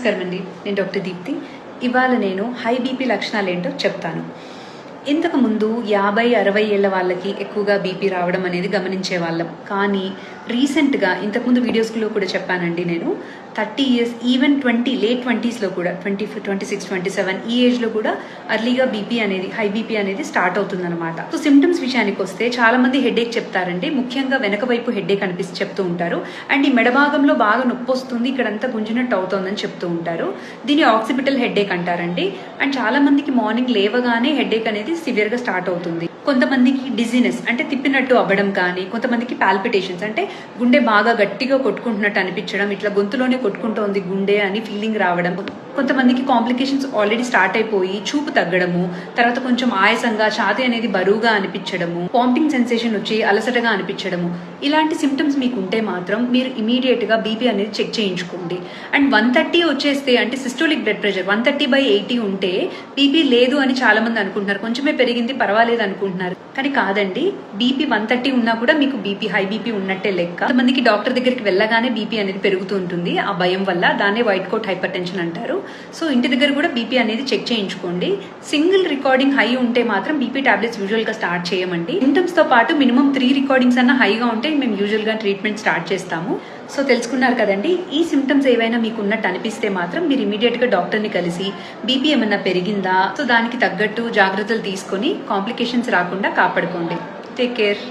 నమస్కారం అండి నేను డాక్టర్ దీప్తి. ఇవాళ నేను హై బీపీ లక్షణాలు ఏంటో చెప్తాను. ఇంతకు ముందు యాభై అరవై ఏళ్ళ వాళ్ళకి ఎక్కువగా బీపీ రావడం అనేది గమనించే వాళ్ళం కానీ రీసెంట్గా ఇంతకుముందు వీడియోస్లో కూడా చెప్పానండి నేను. Thirty years even twenty late ట్వంటీస్లో కూడా twenty twenty six twenty seven ఈ ఏజ్లో కూడా అర్లీగా బీపీ అనేది హై బీపీ అనేది స్టార్ట్ అవుతుందన్నమాట. సో సిమ్టమ్స్ విషయానికి వస్తే చాలామంది హెడేక్ చెప్తారండి. ముఖ్యంగా వెనక వైపు హెడేక్ అనిపిస్తే చెప్తూ ఉంటారు. అండ్ ఈ మెడ భాగంలో బాగా నొప్పి వస్తుంది ఇక్కడంతా గుంజినట్టు అవుతోందని చెప్తూ ఉంటారు. దీన్ని ఆక్సిపిటల్ హెడేక్ అంటారండి. అండ్ చాలామందికి మార్నింగ్ లేవగానే హెడేక్ అనేది సివియర్గా స్టార్ట్ అవుతుంది. కొంతమందికి డిజినెస్ అంటే తిప్పినట్టు అవ్వడం కానీ కొంతమందికి పాల్పిటేషన్స్ అంటే గుండె బాగా గట్టిగా కొట్టుకుంటున్నట్టు అనిపించడం ఇట్లా గొంతులోనే కొట్టుకుంటోంది గుండె అని ఫీలింగ్ రావడం. కొంతమందికి కాంప్లికేషన్స్ ఆల్రెడీ స్టార్ట్ అయిపోయి చూపు తగ్గడము తర్వాత కొంచెం ఆయాసంగా ఛాతీ అనేది బరువుగా అనిపించడము పాంపింగ్ సెన్సేషన్ వచ్చి అలసటగా అనిపించడము. ఇలాంటి సిమ్టమ్స్ మీకు ఉంటే మాత్రం మీరు ఇమీడియట్గా బీపీ అనేది చెక్ చేయించుకోండి. అండ్ వన్ థర్టీ వచ్చేస్తే అంటే systolic blood pressure one thirty by eighty ఉంటే బీపీ లేదు అని చాలా మంది అనుకుంటున్నారు కొంచెమే పెరిగింది పర్వాలేదు అనుకుంటున్నారు. కానీ కాదండి బీపీ వన్ థర్టీ ఉన్నా కూడా మీకు బీపీ హై బీపీ ఉన్నట్టే లెక్క. కొంతమందికి డాక్టర్ దగ్గరికి వెళ్ళగానే బీపీ అనేది పెరుగుతూ ఉంటుంది. ఆ భయం వల్ల దాన్నే వైట్ కోట్ హైపర్ టెన్షన్ అంటారు. సో ఇంటి దగ్గర కూడా బీపీ అనేది చెక్ చేయించుకోండి. సింగిల్ రికార్డింగ్ హై ఉంటే మాత్రం బీపీ టాబ్లెట్స్ యూజువల్గా స్టార్ట్ చేయమండి. సిమ్టమ్స్తో పాటు మినిమం త్రీ రికార్డింగ్స్ అన్న హైగా ఉంటే మేము యూజువల్గా ట్రీట్మెంట్ స్టార్ట్ చేస్తాము. సో తెలుసుకున్నారు కదండి ఈ సిమ్టమ్స్ ఏవైనా మీకు ఉన్నట్టు అనిపిస్తే మాత్రం మీరు ఇమీడియట్గా డాక్టర్ని కలిసి బీపీ ఏమన్నా పెరిగిందా? సో దానికి తగ్గట్టు జాగ్రత్తలు తీసుకొని కాంప్లికేషన్స్ రాకుండా కాపాడుకోండి. Take care